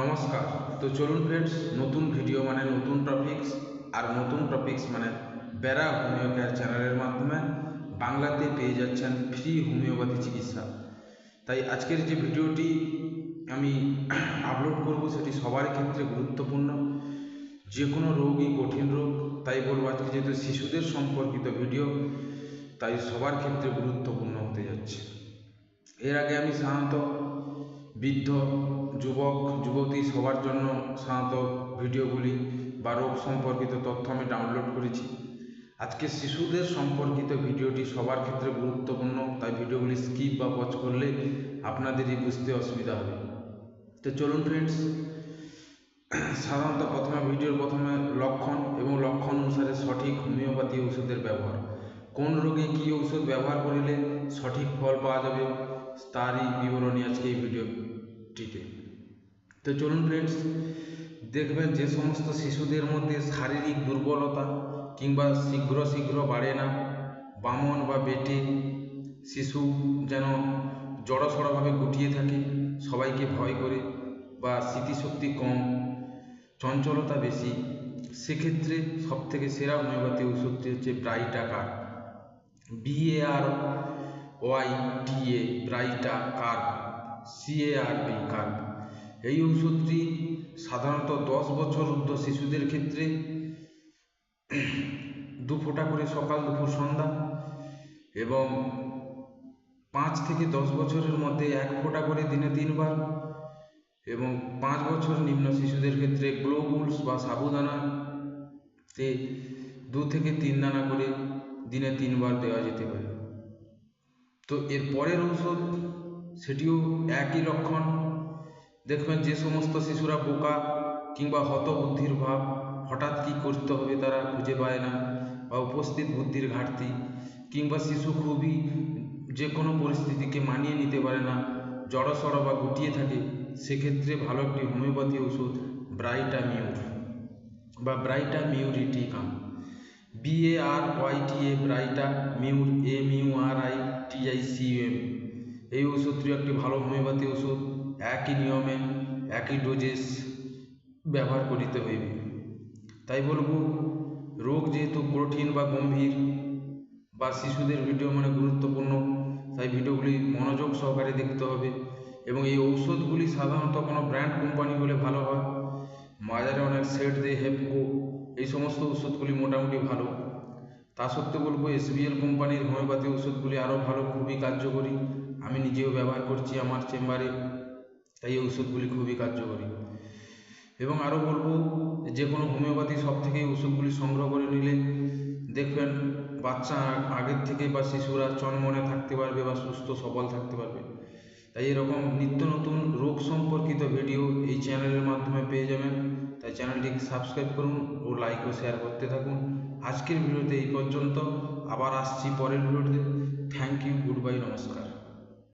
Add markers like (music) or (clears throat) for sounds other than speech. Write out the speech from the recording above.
নমস্কার। তো চলুন ফ্রেন্ডস নতুন ভিডিও মানে নতুন টপিকস আর নতুন টপিকস মানে বেড়া হোমিও কেয়ার চ্যানেলের মাধ্যমে বাংলাতে পেয়ে যাচ্ছেন ফ্রি হোমিওপ্যাথি চিকিৎসা। তাই আজকের যে ভিডিওটি আমি আপলোড করব সেটি সবার ক্ষেত্রে গুরুত্বপূর্ণ। যে কোনো রোগই কঠিন রোগ, তাই বলব আজকে যেহেতু শিশুদের সম্পর্কিত ভিডিও তাই সবার ক্ষেত্রে গুরুত্বপূর্ণ হতে যাচ্ছে। এর আগে আমি সাধারণত বৃদ্ধ, যুবক, যুবতী সবার জন্য সাধারণত ভিডিওগুলি বা রোগ সম্পর্কিত তথ্য আমি ডাউনলোড করেছি। আজকে শিশুদের সম্পর্কিত ভিডিওটি সবার ক্ষেত্রে গুরুত্বপূর্ণ, তাই ভিডিওগুলি স্কিপ বা পজ করলে আপনাদেরই বুঝতে অসুবিধা হবে। তো চলুন ফ্রেন্ডস সাধারণত প্রথমে ভিডিওর প্রথমে লক্ষণ এবং লক্ষণ অনুসারে সঠিক হোমিওপ্যাথি ওষুধের ব্যবহার। কোন রোগে কী ঔষধ ব্যবহার করিলে সঠিক ফল পাওয়া যাবে, তারই বিবরণী ভিডিওটিতে তো চলুন ফ্রেন্ডস দেখবেন যে সমস্ত শিশুদের মধ্যে শারীরিক দুর্বলতা কিংবা শীঘ্র শীঘ্র বাড়ে না, বামন বা বেটে শিশু যেন জড়সড়ভাবে গুটিয়ে থাকে, সবাইকে ভয় করে বা স্মৃতিশক্তি কম, চঞ্চলতা বেশি, সেক্ষেত্রে সবথেকে সেরা হোমিওপ্যাথি ওষুধটি হচ্ছে baryta carb. BAR Y TA baryta carb CARB carb এই ওষুধটি সাধারণত দশ বছর ঊর্ধ্ব শিশুদের ক্ষেত্রে (clears throat) দু ফোঁটা করে সকাল, দুপুর, সন্ধ্যা এবং পাঁচ থেকে দশ বছরের মধ্যে এক ফোঁটা করে দিনে তিনবার এবং পাঁচ বছর নিম্ন শিশুদের ক্ষেত্রে গ্লোবুলস বা সাবুদানাতে দু থেকে তিন দানা করে দিনে তিনবার দেওয়া যেতে পারে। তো এর পরের ঔষধ, সেটিও একই লক্ষণ। দেখবেন যে সমস্ত শিশুরা বোকা কিংবা হতবুদ্ধির ভাব, হঠাৎ কী করতে হবে তারা খুঁজে পায় না বা উপস্থিত বুদ্ধির ঘাটতি কিংবা শিশু খুবই যে কোনো পরিস্থিতিকে মানিয়ে নিতে পারে না, জড়সড় বা গুটিয়ে থাকে, সেক্ষেত্রে ভালো একটি হোমিওপ্যাথি ওষুধ ব্রাইটা মিউর বা baryta muriaticum BAR YTA baryta mur M U R I T I C M এই ওষুধটি একটি ভালো হোমিওপ্যাথি ওষুধ। একই নিয়মে একই ডোজেস ব্যবহার করিতে হইবে। তাই বলব, রোগ যেহেতু কঠিন বা গম্ভীর বা শিশুদের ভিডিও মানে গুরুত্বপূর্ণ, তাই ভিডিওগুলি মনোযোগ সহকারে দেখতে হবে এবং এই ঔষধগুলি সাধারণত কোনো ব্র্যান্ড কোম্পানি হলে ভালো হয়। বাজারে অনেক সেট দেয় হেপকো এই সমস্ত ওষুধগুলি মোটামুটি ভালো। তা সত্ত্বেও বলব এসবিএল কোম্পানির হোমিওপ্যাথি ওষুধগুলি আরও ভালো, খুবই কার্যকরী। আমি নিজেও ব্যবহার করছি আমার চেম্বারে তাই এই ওষুধগুলি খুবই কার্যকরী। এবং আরও বলব, যে কোনো হোমিওপ্যাথি সব থেকে ওষুধগুলি সংগ্রহ করে নিলে দেখবেন বাচ্চা আগের থেকে বা শিশুরা চনমনে থাকতে পারবে বা সুস্থ, সবল থাকতে পারবে। তাই এরকম নিত্য নতুন রোগ সম্পর্কিত ভিডিও এই চ্যানেলের মাধ্যমে পেয়ে যাবেন। তাই চ্যানেলটিকে সাবস্ক্রাইব করুন ও লাইক ও শেয়ার করতে থাকুন। আজকের ভিডিওতে এই পর্যন্ত। আবার আসছি পরের ভিডিওতে। থ্যাংক ইউ, গুড বাই, নমস্কার।